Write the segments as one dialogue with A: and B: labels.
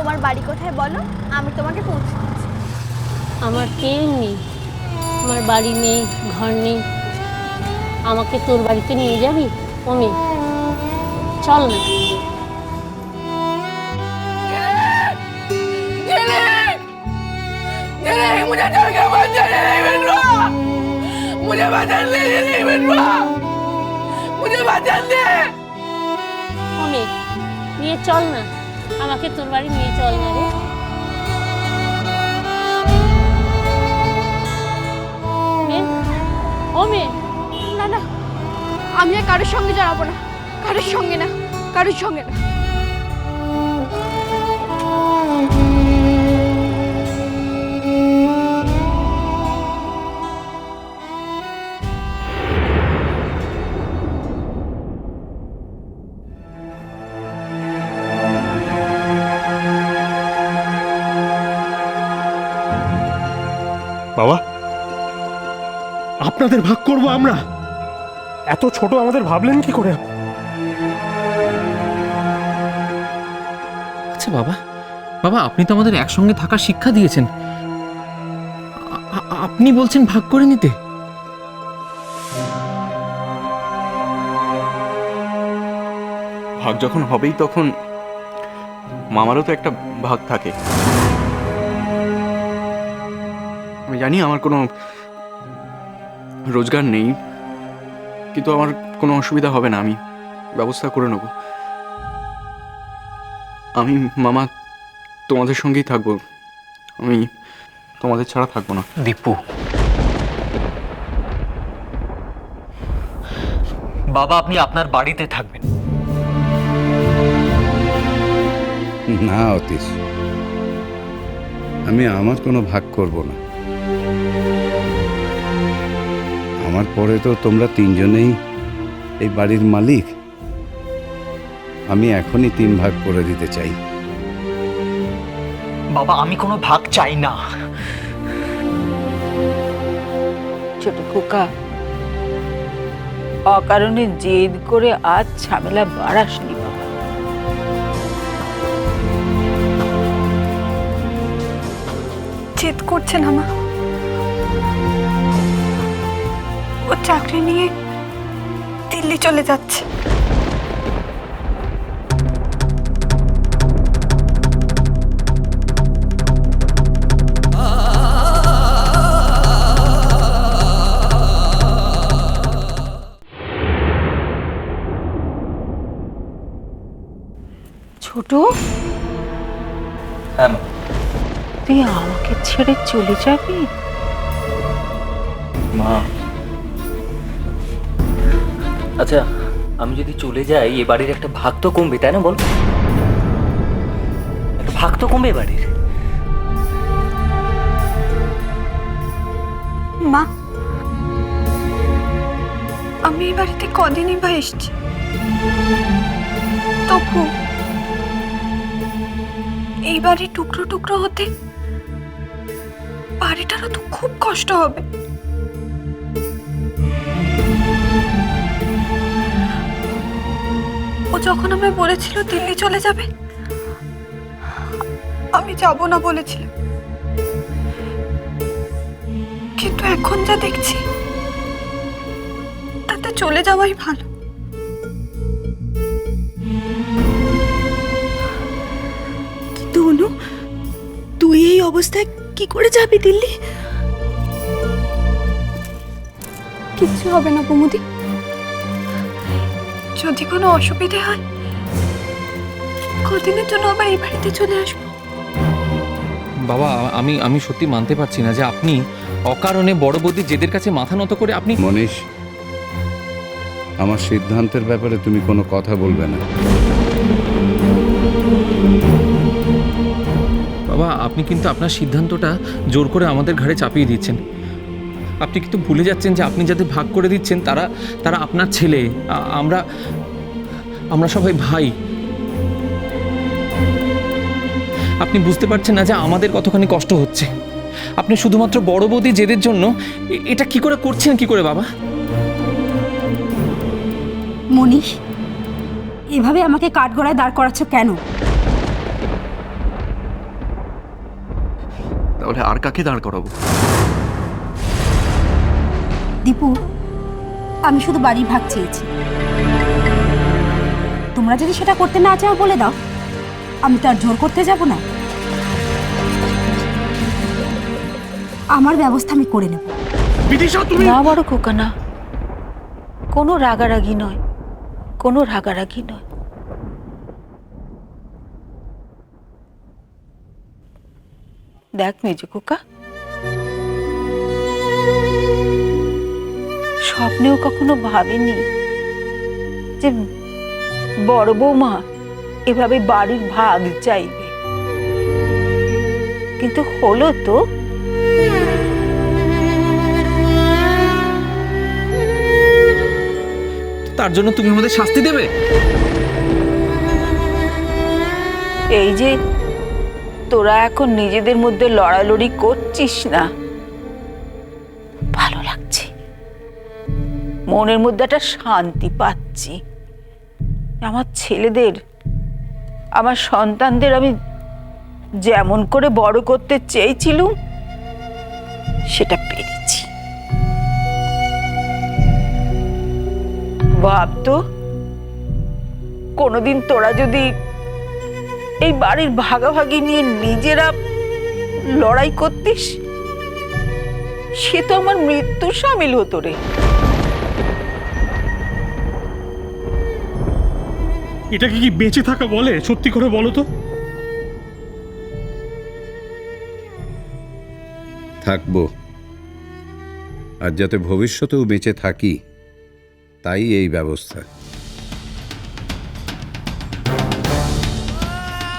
A: তোমার বাড়ি কোথায় বলো আমি তোমাকে পৌঁছে দিচ্ছি
B: আমার কেউ নেই আমার বাড়ি নেই ঘর নেই আমাকে তোর বাড়িতে নিয়ে যাবি অমি চল না
C: मुझे छोड़ के मत चले नहीं बिनवा मुझे बदल दे नहीं बिनवा मुझे बदल दे
B: অমি নিয়ে চল না আমাকে তোর বাড়ি নিয়ে চল না রে। ও
A: না না। আমি আর কারোর সঙ্গে জড়াবো না। কারোর সঙ্গে না। কারোর সঙ্গে না।
D: আপনাদের ভাগ করব আমরা? এত ছোট আমাদের ভাবলেন কি করে?
E: আচ্ছা বাবা। বাবা আপনি তো আমাদের একসঙ্গে থাকার শিক্ষা দিয়েছেন। আপনি বলছেন ভাগ করে নিতে?
F: ভাগ যখন হবেই তখন মামারও তো একটা ভাগ থাকে। আমি জানি আমার কোনো রোজগার নেই কিন্তু আমার কোনো অসুবিধা হবে না আমি ব্যবস্থা করে নেব। আমি মামা তোমাদের সঙ্গেই থাকব। আমি তোমাদের ছাড়া থাকব না।
G: দীপু। বাবা আপনি আপনার বাড়িতে থাকবেন।
H: না অতীশ। আমি আমার কোনো ভাগ করব না। আমার পরে তো তোমরা তিনজনেই এই বাড়ির মালিক। আমি এখনই তিন ভাগ করে দিতে চাই।
G: বাবা আমি কোনো ভাগ চাই না।
I: ছোট খোকা অকারণে জেদ করে আজ ঝামেলা বাড়াসনি বাবা।
A: জেদ করছে না ও চাকরি নিয়ে দিল্লি চলে যাচ্ছে।
I: ছোট?
G: হ্যাঁ
I: তুই আমাকে ছেড়ে চলে যাবি?
G: মা। আচ্ছা আমি যদি চলে যাই, এ বাড়ির একটা ভাগ তো কমবে, তাই না বল? একটা ভাগ তো কমবে বাড়ির।
A: মা, আমি এই বাড়িতে কদিনই বা এসছি। তবু এই বাড়ি টুকরো টুকরো হতে বাড়িটারও তো খুব কষ্ট হবে। যখন আমায় বলেছিল দিল্লি চলে যাবে, আমি যাব না বলেছিলাম কিন্তু এখন যা দেখছি, তাতে চলে যাওয়াই ভালো।
J: কিন্তু অনু, তুই এই অবস্থায় কি করে যাবি দিল্লি?
A: কিচ্ছু হবে না কুমুদি। যদি কোনো অসুবিধে হয় কদিনের জন্য আবার এই বাড়িতে চলে আসব।
E: বাবা আমি আমি সত্যি মানতে পারছি না যে আপনি অকারণে বড় বৌদি জেদের কাছে মাথা নত করে আপনি
H: মনীষ আমার সিদ্ধান্তের ব্যাপারে তুমি কোনো কথা বলবে না।
E: বাবা আপনি কিন্তু আপনার সিদ্ধান্তটা জোর করে আমাদের ঘাড়ে চাপিয়ে দিচ্ছেন আপনি কিন্তু ভুলে যাচ্ছেন যে আপনি যাদের ভাগ করে দিচ্ছেন তারা তারা আপনার ছেলে। আমরা আমরা সবাই ভাই। আপনি বুঝতে পারছেন না যে আমাদের কতখানি কষ্ট হচ্ছে। আপনি শুধুমাত্র বড় বৌদি জেদের জন্য এটা কি করে করছেন কি করে বাবা?
J: মনীষ এভাবে আমাকে কাঠগড়ায় দাঁড় করাচ্ছ কেন?
F: তাহলে আর কাকে দাঁড় করাবো?
J: দীপু আমি শুধু বাড়ির ভাগ চেয়েছি। তোমরা যদি সেটা করতে না চাও বলে দাও আমি তো আর জোর করতে যাব না। আমার ব্যবস্থা আমি করে নেব।
D: বিদিশা তুমি
I: না বড় খোকা না। কোনো রাগারাগি নয়। কোনো রাগারাগি নয়। দেখ মেজু খোকা। স্বপ্নেও কখনো ভাবিনি যে বড় বৌমা এভাবে বাড়ির ভাগ চাইবে। কিন্তু হলো তো।
E: তার জন্য তুমি আমাদের শাস্তি দেবে?
I: এই যে তোরা এখন নিজেদের মধ্যে লড়ালড়ি করছিস না। মনের মধ্যে একটা শান্তি পাচ্ছি। আমার ছেলেদের, আমার সন্তানদের আমি যেমন করে বড় করতে চেয়েছিলুম, সেটা পেরেছি। ভাবতো কোনোদিন তোরা যদি এই বাড়ির ভাগাভাগি নিয়ে নিজেরা লড়াই করতিস, সে তো আমার মৃত্যু সামিল হতো রে।
D: এটাকে কি বেঁচে থাকা বলে? সত্যি করে বলো তো।
H: থাকব। আর যাতে ভবিষ্যতেও বেঁচে থাকি, তাই এই ব্যবস্থা।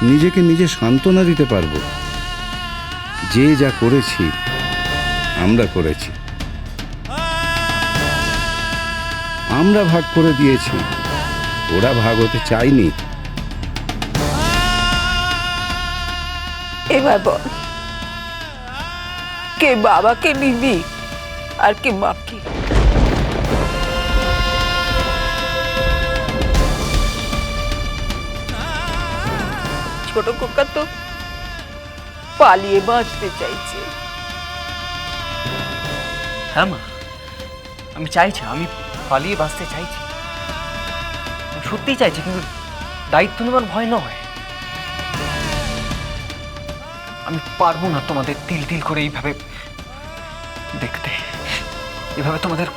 H: নিজেকে নিজে সান্ত্বনা দিতে পারব। যে যা করেছি, আমরা করেছি। আমরা ভাগ করে দিয়েছি। ওরা ভাগ হতে চায়নি।
I: এবার বল কে বাবাকে নিবি আর কে মাকে? ছোট কোকা তো পালিয়ে বাঁচতে চাইছে।
G: হ্যাঁ মা আমি চাইছি আমি পালিয়ে বাঁচতে চাইছি। সত্যিই চাইছি, কিন্তু দায়িত্ব নেবার ভয় নয়। আমি পারব না তোমাদের তিল তিল করে এইভাবে দেখতে। এভাবে তোমাদের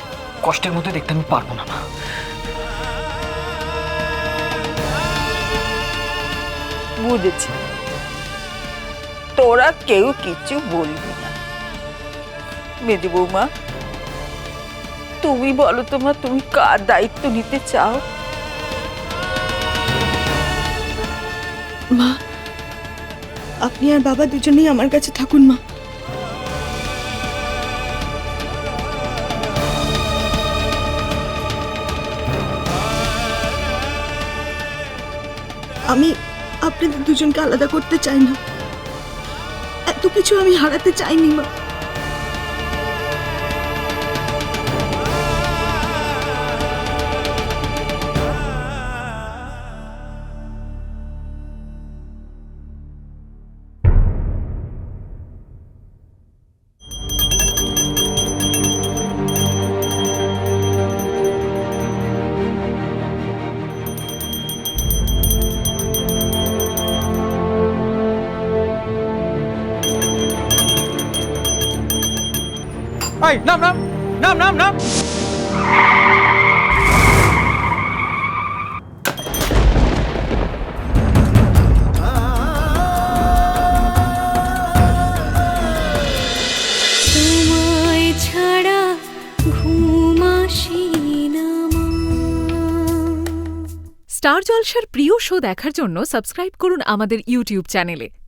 G: কষ্টের মধ্যে দেখতে আমি পারব না, মা।
I: বুঝেছি। তোরা কেউ কিছু বলবি না। মেজে বৌমা, তুমি বলো তোমা তুমি কার দায়িত্ব নিতে চাও?
J: মা, আপনি আর বাবা দুজনেই আমার কাছে থাকুন, মা। আমি আপনাদের দুজনকে আলাদা করতে চাই না। এত কিছু আমি হারাতে চাইনি, মা।
E: এই নাম নাম নাম নাম নাম
A: তোমায় ছাড়া ঘুম আসি না
K: স্টার জলসার প্রিয় শো দেখার জন্য সাবস্ক্রাইব করুন আমাদের ইউটিউব চ্যানেলে।